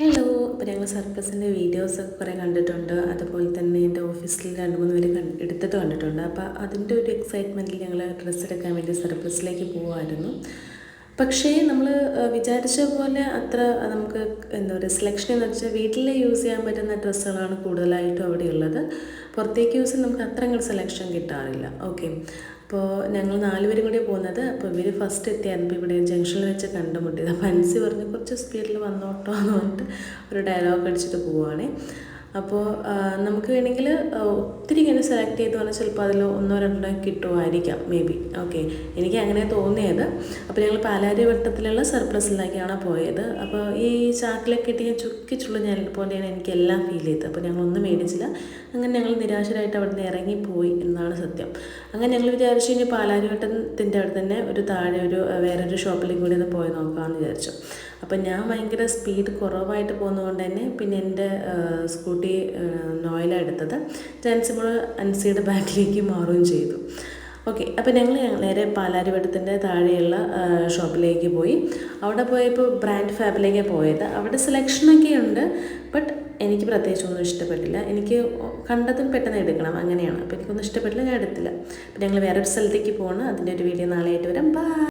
Hello ഇപ്പം ഞങ്ങൾ സർക്കസിന്റെ വീഡിയോസൊക്കെ കുറേ കണ്ടിട്ടുണ്ട്. അതുപോലെ തന്നെ എന്റെ ഓഫീസിൽ രണ്ട് മൂന്ന് പേര് എടുത്തിട്ട് കണ്ടിട്ടുണ്ട്. അപ്പോൾ അതിന്റെ ഒരു എക്സൈറ്റ്മെന്റിൽ ഞങ്ങൾ ഡ്രസ്സ് എടുക്കാൻ വേണ്ടി സർക്കസിലേക്ക് പോകുമായിരുന്നു പക്ഷേ നമ്മൾ വിചാരിച്ച പോലെ അത്ര നമുക്ക് എന്താ പറയുക സെലക്ഷൻ എന്ന് വെച്ചാൽ വീട്ടിൽ യൂസ് ചെയ്യാൻ പറ്റുന്ന ഡ്രസ്സുകളാണ് കൂടുതലായിട്ടും അവിടെ ഉള്ളത്. പുറത്തേക്ക് യൂസ് നമുക്ക് അത്ര അങ്ങോട്ട് സെലക്ഷൻ കിട്ടാറില്ല. ഓക്കെ അപ്പോൾ ഞങ്ങൾ നാലുപേരും കൂടി പോകുന്നത് അപ്പോൾ ഇവർ ഫസ്റ്റ് എത്തിയായിരുന്നു. ഇവിടെ ജംഗ്ഷനിൽ വെച്ച് കണ്ടുമുട്ടിയത്. അപ്പോൾ അൻസി പറഞ്ഞ് കുറച്ച് സ്പീഡിൽ വന്നോട്ടോ എന്ന് പറഞ്ഞിട്ട് ഒരു ഡയലോഗ് അടിച്ചിട്ട് പോവുകയാണേ അപ്പോൾ നമുക്ക് വേണമെങ്കിൽ ഒത്തിരി ഇങ്ങനെ സെലക്ട് ചെയ്ത് പറഞ്ഞാൽ ചിലപ്പോൾ അതിൽ ഒന്നോ രണ്ടോ കിട്ടുമായിരിക്കാം മേ ബി ഓക്കെ എനിക്ക് അങ്ങനെ തോന്നിയത്. അപ്പോൾ ഞങ്ങൾ പാലാരി വട്ടത്തിലുള്ള സർപ്ലസിലേക്കാണ് പോയത്. അപ്പോൾ ഈ ചാക്കിലൊക്കെ ഇട്ട് ഞാൻ ചുക്കി ചുള്ളു ഞാൻ പോലെയാണ് എനിക്ക് എല്ലാം ഫീൽ ചെയ്തത്. അപ്പോൾ ഞങ്ങളൊന്നും മേടിച്ചില്ല. അങ്ങനെ ഞങ്ങൾ നിരാശരായിട്ട് അവിടെ നിന്ന് ഇറങ്ങിപ്പോയി എന്നാണ് സത്യം. അങ്ങനെ ഞങ്ങൾ വിചാരിച്ചു ഇനി പാലാരി വട്ടത്തിന്റെ അവിടെ തന്നെ ഒരു താഴെ ഒരു വേറൊരു ഷോപ്പിലും കൂടി ഒന്ന് പോയി നോക്കാമെന്ന് വിചാരിച്ചു. അപ്പം ഞാൻ ഭയങ്കര സ്പീഡ് കുറവായിട്ട് പോകുന്നതുകൊണ്ട് തന്നെ പിന്നെ എന്റെ സ്കൂട്ടി നോയിലാണ് എടുത്തത്. ജാൻസിമോൾ അൻസിയുടെ ബാക്കിലേക്ക് മാറുകയും ചെയ്തു. ഓക്കെ അപ്പോൾ ഞങ്ങൾ നേരെ പാലാരിവട്ടത്തിന്റെ താഴെയുള്ള ഷോപ്പിലേക്ക് പോയി. അവിടെ പോയപ്പോൾ ബ്രാൻഡ് ഫാബിലേക്ക് പോയത്. അവിടെ സെലക്ഷനൊക്കെ ഉണ്ട് ബട്ട് എനിക്ക് പ്രത്യേകിച്ചൊന്നും ഇഷ്ടപ്പെട്ടില്ല. എനിക്ക് കണ്ടതും പെട്ടെന്ന് എടുക്കണം അങ്ങനെയാണ്. അപ്പോൾ എനിക്കൊന്നും ഇഷ്ടപ്പെട്ടില്ല ഞാൻ എടുത്തില്ല. അപ്പോൾ ഞങ്ങൾ വേറൊരു സ്ഥലത്തേക്ക് പോകണം അതിന്റെ ഒരു വീഡിയോ നാളെ ആയിട്ട് വരാം. ബൈ